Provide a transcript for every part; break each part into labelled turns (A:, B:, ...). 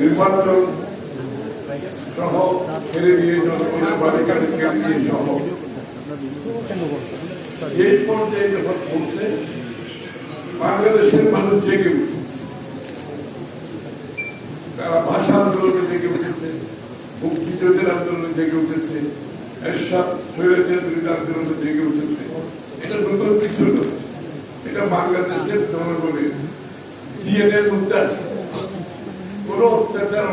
A: নির্বাচন সহ ছেড়ে দিয়ে জনগণের কেড়ে দিয়ে সহ। এই পর্যায়ে যখন পৌঁছে, বাংলাদেশের মানুষ জেগে উঠে। তারা ভাষা আন্দোলনে জেগে উঠেছে, মুক্তিযুদ্ধের আন্দোলনে জেগে উঠেছে আন্দোলনে জেগে উঠেছে। এটা নতুন কিছু এটা বাংলাদেশের জনগণের জিএনএর মধ্যে আছে। কোন অত্যাচার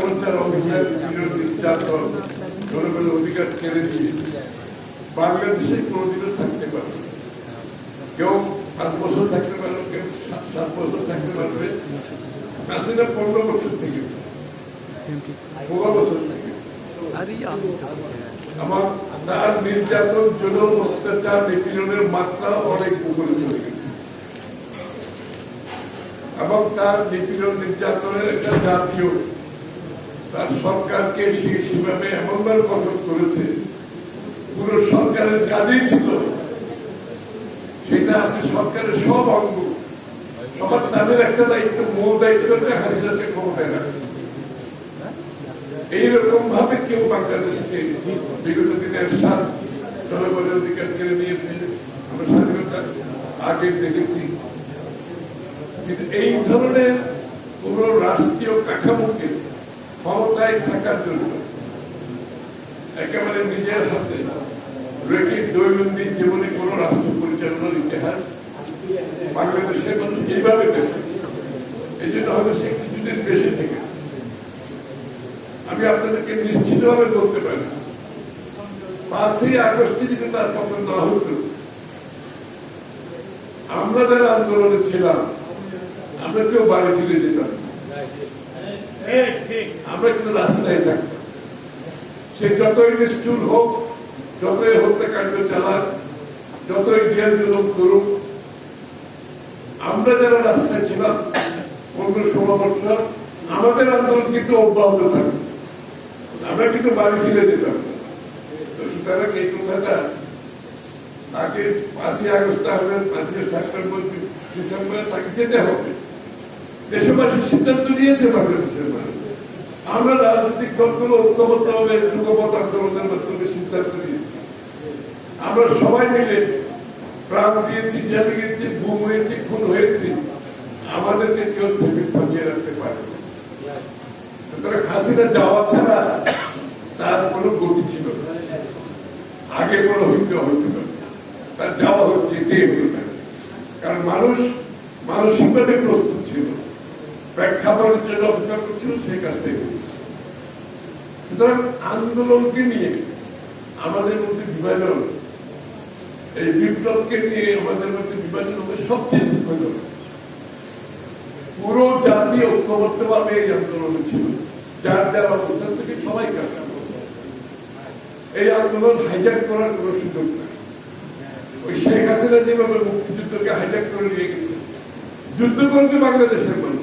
A: জনগণের অধিকার দিয়ে বাংলাদেশে থাকতে পারবে কেউ পাঁচ বছর থাকতে পারবে কেউ সাত বছর থাকতে পারবে পনেরো বছর থেকে বছর আমার তার নির্যাতন জুলুম অত্যাচার নিপীড়নের মাত্রা অনেক উপরে চলে গেছে। এবং তার নিপীড়ন নির্যাতনের একটা জাতীয়। তার সরকারকে সে সেভাবে এমনভাবে গঠন করেছে। পুরো সরকারের কাজেই ছিল। সেটা আপনি সরকারের সব অঙ্গ। সবার তাদের একটা দায়িত্ব, মূল দায়িত্ব হচ্ছে হাজিরাকে ক্ষমতায় রাখা এইরকম ভাবে কেউ বাংলাদেশকে বিগত দিনের সাত জনগণের অধিকার কেড়ে নিয়েছে। আমরা স্বাধীনতা আগে দেখেছি। কিন্তু এই ধরনের কোন রাষ্ট্রীয় কাঠামোকে ক্ষমতায় থাকার জন্য একেবারে নিজের হাতে রেখে দৈনন্দিন জীবনে কোন রাষ্ট্র পরিচালনার ইতিহাস বাংলাদেশের মানুষ এইভাবে দেখে। এই জন্য হয়তো সে কিছুদিন বেশি থেকে। আমি আপনাদেরকে নিশ্চিতভাবে বলতে পারি, পাঁচই আগস্টে যদি তার পতন না হতো, আমরা যারা আন্দোলনে ছিলাম আমরা কেউ বাড়ি ফিরে যেতাম আমরা কিন্তু রাস্তায় থাকতাম সে যতই নিষ্ঠুর হোক যতই হত্যাকাণ্ড চালাক যতই জেল জুলুম করুক আমরা যারা রাস্তায় ছিলাম পনেরো ষোলো বছর আমাদের আন্দোলন কিন্তু অব্যাহত থাকবে আমরা কিন্তু বাড়ি ফিরে যেতাম সুতরাং এই কথাটা তাকে পাঁচই আগস্ট হবে পাঁচই সেপ্টেম্বর ডিসেম্বরে তাকে যেতে হবে। দেশবাসীর সিদ্ধান্ত নিয়েছে বাংলাদেশের মানুষ আমরা রাজনৈতিক দলগুলো ঐক্যবদ্ধ হবে যুগপথ আন্দোলনের মাধ্যমে সিদ্ধান্ত নিয়েছি। আমরা সবাই মিলে প্রাণ দিয়েছি, জেলে গেছি ঘুম হয়েছে, খুন হয়েছে। আমাদেরকে কেউ থেকে থামিয়ে রাখতে পারে। না। সুতরাং হাসিনা যাওয়া ছাড়া তার কোনো গতি ছিল না। আগে কোনো হইতে হইতে পারে তার যাওয়া হচ্ছে কারণ মানুষ মানসিকভাবে প্রস্তুত ছিল। প্রেক্ষাপটের জন্য করছিল সেই কাজটাই সুতরাং আন্দোলনকে নিয়ে, আমাদের মধ্যে বিভাজন, এই বিপ্লবকে নিয়ে আমাদের মধ্যে বিভাজন হবে সবচেয়ে দুঃখজনক। পুরো জাতি ঐক্যবদ্ধভাবে এই আন্দোলনে ছিল। যার যার অবস্থান থেকে সবাই কাছে এই আন্দোলন হাইজ্যাক করার কোনো সুযোগ নাই। ওই শেখ হাসিনা যেভাবে মুক্তিযুদ্ধকে হাইজ্যাক করে নিয়ে গেছে, যুদ্ধ করেছে বাংলাদেশের মানুষ।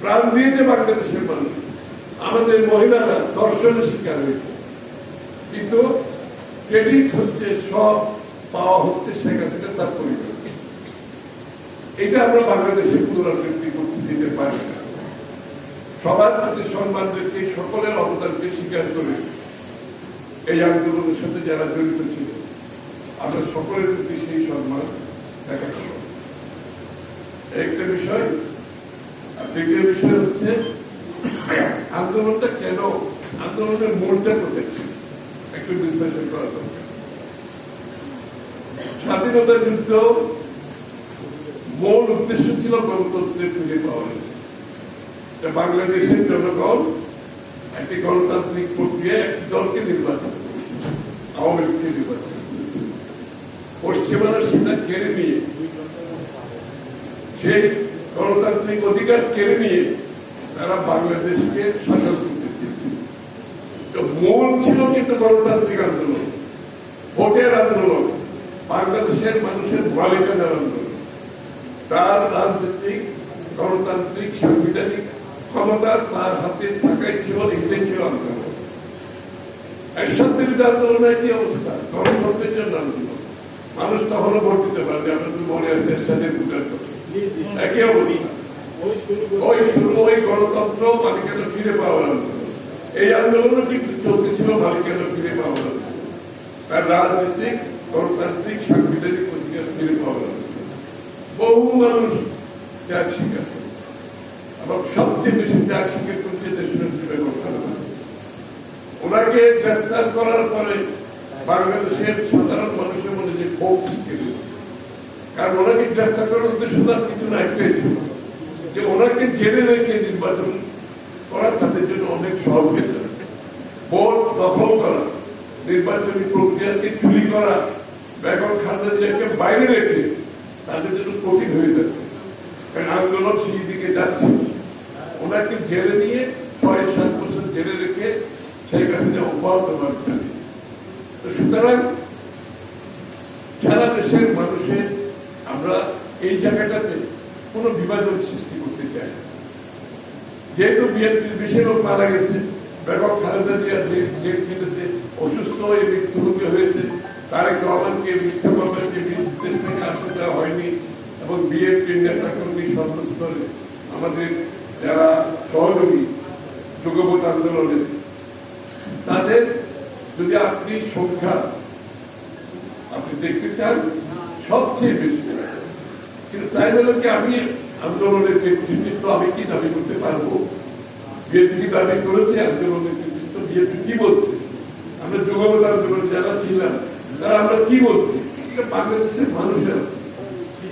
A: প্রাণ দিয়েছে বাংলাদেশের মানুষ আমাদের মহিলারা দর্শনের শিকার হয়েছে। কিন্তু ক্রেডিট হচ্ছে, সব পাওয়া হচ্ছে শেখ হাসিনা তার পরিবার। এটা আমরা বাংলাদেশে পুনরাবৃত্তি করতে দিতে পারি না। সবার প্রতি সম্মান রেখে সকলের অবদানকে স্বীকার করে এই আন্দোলনের সাথে যারা জড়িত ছিল, আমরা সকলের প্রতি সেই সম্মান হবে একটা বিষয় দ্বিতীয় বিষয় হচ্ছে, আন্দোলনটা কেন, আন্দোলনের মূলটা কোথায় একটু বিশ্লেষণ করা দরকার। স্বাধীনতা যুদ্ধ মূল উদ্দেশ্য ছিল গণতন্ত্রে ফিরে পাওয়া। বাংলাদেশের জনগণ একটি গণতান্ত্রিক প্রক্রিয়ায় একটি দলকে নির্বাচন আওয়ামী লীগকে নির্বাচন পশ্চিমারা সেটা কেড়ে নিয়ে, সেই গণতান্ত্রিক অধিকার কেড়ে নিয়ে তারা বাংলাদেশকে শাসন করতে চেয়েছিল মূল ছিল কিন্তু গণতান্ত্রিক আন্দোলন, ভোটের আন্দোলন, বাংলাদেশের মানুষের মালিকানার আন্দোলন। তার রাজনৈতিক, গণতান্ত্রিক, সাংবিধানিক ক্ষমতা তার হাতে থাকাই ছিল, এটাই ছিল আন্দোলন। এরশাদ বিরোধী আন্দোলনের কি অবস্থা? গণতন্ত্রের জন্য আন্দোলন। মানুষ তখনও ভোট দিতে পারবে আপনার মনে আছে এরশাদের ভোটের কথা হ্যাঁ, একে বুঝি ওই শুরু, ওই গণতন্ত্র মালিকানা ফিরে পাওয়া এই আন্দোলনও কিন্তু চলতেছিল মালিকানা ফিরে পাওয়া তার রাজনীতিক, গণতান্ত্রিক, সাংবিধানিক অধিকার ফিরে পাওয়া বহু মানুষ ত্যাগ স্বীকার এবং সবচেয়ে বেশি ত্যাগ স্বীকার করছে দেশের ওনাকে গ্রেফতার করার পরে বাংলাদেশের সাধারণ মানুষের মধ্যে যে ক্ষোভ সৃষ্টি হয়েছে কারণ ওনাকে গ্রেফতার করার উদ্দেশ্য তার কিছু না, একটাই ছিল। যে ওনাকে জেলে রেখে নির্বাচন করা তাদের জন্য অনেক সহজ হয়ে ভোট দখল করা, নির্বাচনী প্রক্রিয়াকে চুরি করা, বেগম খালেদা বাইরে রেখে তাদের জন্য কঠিন হয়ে যাচ্ছে কারণ আন্দোলন সেই দিকে যাচ্ছে। ওনাকে জেলে নিয়ে ছয়, সাত বছর জেলে রেখে শেখ হাসিনা অব্যাহত ভাবে চালিয়েছে তো সুতরাং সারা দেশের মানুষের আমরা এই জায়গাটাতে কোনো বিভাজন সৃষ্টি করতে চাই। যেহেতু বিএনপির বিশেষ লোক মারা গেছে, বেগম খালেদা জিয়া যে জেল খেটেছে, অসুস্থ হয়ে মৃত্যুমুখী হয়েছে, তারেক রহমানকে মিথ্যা কর্মকে বিদেশ থেকে আসতে দেওয়া হয়নি এবং বিএনপির নেতা কর্মী সর্বস্তরে আমাদের যারা সহযোগী যুগপথ আন্দোলনে, তাদের যদি আপনি সংখ্যা আপনি দেখতে চান, সবচেয়ে বেশি তাই বলে কি আমি আন্দোলনের নেতৃত্ব আমি কি দাবি করতে পারব? বিএনপি দাবি করেছে? আন্দোলনের নেতৃত্ব বিএনপি কি বলছে? আমরা যুগপথ আন্দোলনে যারা ছিলাম, তারা আমরা কি বলছি? বাংলাদেশের মানুষের